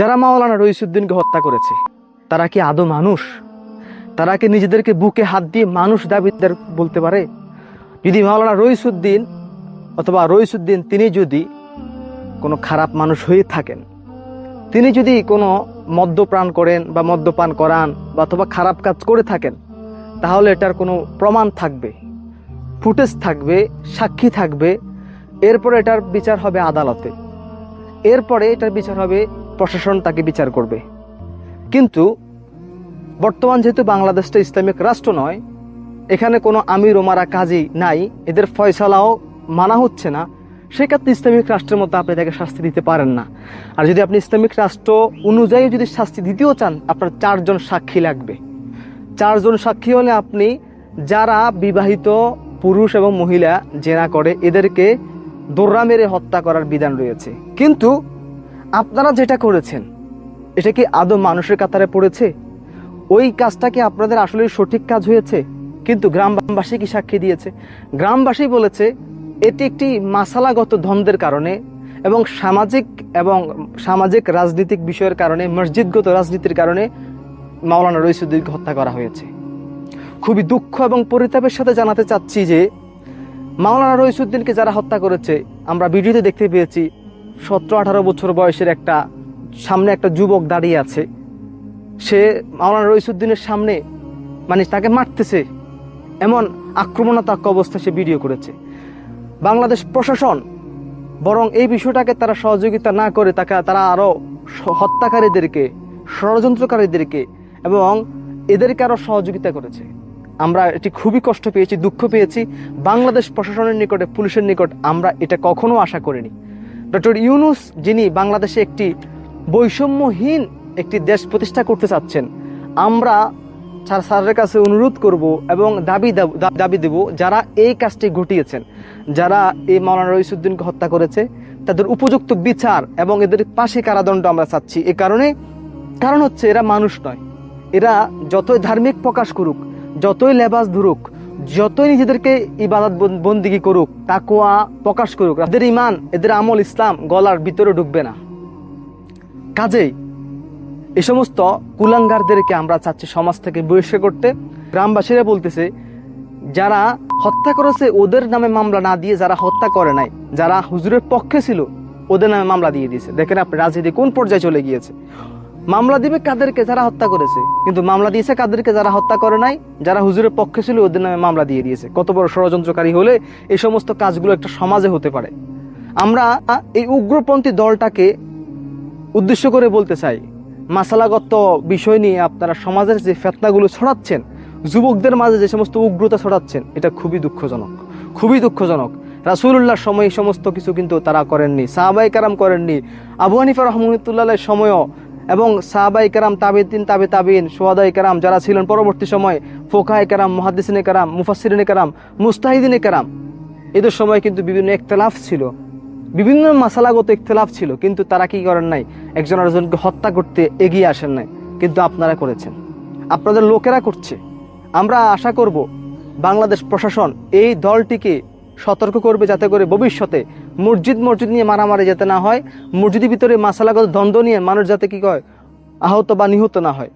যারা মাওলানা রইসুদ্দিনকে হত্যা করেছে, তারা কি আদৌ মানুষ? তারা কি নিজেদেরকে বুকে হাত দিয়ে মানুষ দাবিদার বলতে পারে? যদি মাওলানা রইসুদ্দিন অথবা রইসুদ্দিন তিনি যদি কোনো খারাপ মানুষ হয়ে থাকেন, তিনি যদি কোনো মদ্যপ্রাণ করেন বা মদ্যপান করান বা অথবা খারাপ কাজ করে থাকেন, তাহলে এটার কোনো প্রমাণ থাকবে, ফুটেজ থাকবে, সাক্ষী থাকবে। এরপরে এটার বিচার হবে আদালতে। এরপরে এটার বিচার হবে প্রশাসন তাকে বিচার করবে। কিন্তু বর্তমান যেহেতু বাংলাদেশটা ইসলামিক রাষ্ট্র নয়, এখানে কোনো আমির ওমারা কাজী নাই, এদের ফয়সালাও মানা হচ্ছে না, সেক্ষেত্রে ইসলামিক রাষ্ট্রের মতো আপনি তাকে শাস্তি দিতে পারেন না। আর যদি আপনি ইসলামিক রাষ্ট্র অনুযায়ী যদি শাস্তি দিতেও চান, আপনার চারজন সাক্ষী লাগবে। চারজন সাক্ষী হলে আপনি যারা বিবাহিত পুরুষ এবং মহিলা জেনা করে, এদেরকে দোররা মেরে হত্যা করার বিধান রয়েছে। কিন্তু আপনারা যেটা করেছেন, এটা কি আদৌ মানুষের কাতারে পড়েছে? ওই কাজটা কি আপনাদের আসলে সঠিক কাজ হয়েছে? কিন্তু গ্রামবাসী কি সাক্ষী দিয়েছে? গ্রামবাসী বলেছে, এটি একটি মাসালাগত দ্বন্দ্বের কারণে এবং সামাজিক এবং সামাজিক রাজনৈতিক বিষয়ের কারণে, মসজিদগত রাজনীতির কারণে মাওলানা রইসুদ্দিনকে হত্যা করা হয়েছে। খুবই দুঃখ এবং পরিতাপের সাথে জানাতে চাচ্ছি যে, মাওলানা রইসুদ্দিনকে যারা হত্যা করেছে, আমরা ভিডিওতে দেখতে পেয়েছি সতেরো আঠারো বছর বয়সের একটা, সামনে একটা যুবক দাঁড়িয়ে আছে। সে মাওলানা রইসুদ্দিনের সামনে মানে তাকে মারতেছে। এমন আক্রমণাত্মক অবস্থা সে ভিডিও করেছে। বাংলাদেশ প্রশাসন, বরং এই বিষয়টাকে তারা সহযোগিতা না করে, তাকে, তারা আরও হত্যাকারীদেরকে, ষড়যন্ত্রকারীদেরকে এবং এদেরকে আরও সহযোগিতা করেছে। আমরা এটি খুবই কষ্ট পেয়েছি, দুঃখ পেয়েছি। বাংলাদেশ প্রশাসনের নিকটে, পুলিশের নিকট আমরা এটা কখনো আশা করিনি। ডক্টর ইউনুস যিনি বাংলাদেশে একটি বৈষম্যহীন একটি দেশ প্রতিষ্ঠা করতে চাচ্ছেন, আমরা স্যার স্যারের কাছে অনুরোধ করব এবং দাবি দাবি দেব যারা এই কাজটি ঘটিয়েছেন, যারা এই মাওলানা রইসুদ্দিনকে হত্যা করেছে, তাদের উপযুক্ত বিচার এবং এদের পাশে কারাদণ্ড আমরা চাচ্ছি। এ কারণে কারণ হচ্ছে এরা মানুষ নয়। এরা যতই ধার্মিক প্রকাশ করুক, যতই লেবাস ধরুক যতই নিজেদেরকে ইবাদত বন- বন্দিগি করুক তাকুয়া প্রকাশ করুক, এদের ইমান এদের আমল ইসলাম গলার ভিতরে ঢুকবে না। কাজেই এই সমস্ত কুলাঙ্গারদেরকে আমরা চাচ্ছি সমাজ থেকে বহিষ্কার করতে। গ্রামবাসীরা বলতেছে, যারা হত্যা করেছে, ওদের নামে মামলা না দিয়ে যারা হত্যা করে নাই, যারা হুজুরের পক্ষে ছিল, ওদের নামে মামলা দিয়ে দিয়েছে। দেখেন আপনি রাজনীতি কোন পর্যায়ে চলে গিয়েছে। মামলা দিবে কাদেরকে যারা হত্যা করেছে। কিন্তু মামলা দিয়েছে কাদেরকে যারা হত্যা করে নাই, যারা হুজুরের পক্ষে ছিল, ওদের নামে মামলা দিয়ে দিয়েছে। কত বড় ষড়যন্ত্রকারী হলে এই সমস্ত কাজগুলো একটা সমাজে হতে পারে। আমরা এই উগ্রপন্থী দলটাকে উদ্দেশ্য করে বলতে চাই, মাসালাগত বিষয় নিয়ে আপনারা সমাজের যে ফেতনাগুলো ছড়াচ্ছেন, যুবকদের মাঝে যে সমস্ত উগ্রতা ছড়াচ্ছেন, এটা খুবই দুঃখজনক। খুবই দুঃখজনক। রাসুল্লাহর সময় সমস্ত কিছু কিন্তু তারা করেননি সাহাবাই কারাম করেননি। আবু হানিফা রহমতুল্লাহের সময়ও এবং সাহাবাই কারাম তাবিদিন তাবে তাবিন সোয়াদাই কারাম যারা ছিলেন পরবর্তী সময় ফোকাই কারাম মহাদিসিনে কারাম মুফাসিরিনে কারাম, মুস্তাহিদিনে কারাম, এদের সময় কিন্তু বিভিন্ন একতলাফ ছিল। বিভিন্ন মাসালাগত ইখতলাফ ছিল, কিন্তু তারা কি করেন নাই? একজন আরেকজনকে হত্যা করতে এগিয়ে আসেন নাই। কিন্তু আপনারা করেছেন। আপনাদের লোকেরা করছে। আমরা আশা করব, বাংলাদেশ প্রশাসন এই দলটিকে সতর্ক করবে যাতে করে ভবিষ্যতে মসজিদ মসজিদ নিয়ে মারামারি যাতে না হয়, মসজিদের ভিতরে মাসালাগত দ্বন্দ্ব নিয়ে মানুষ যাতে কি কয়, আহত বা নিহত না হয়।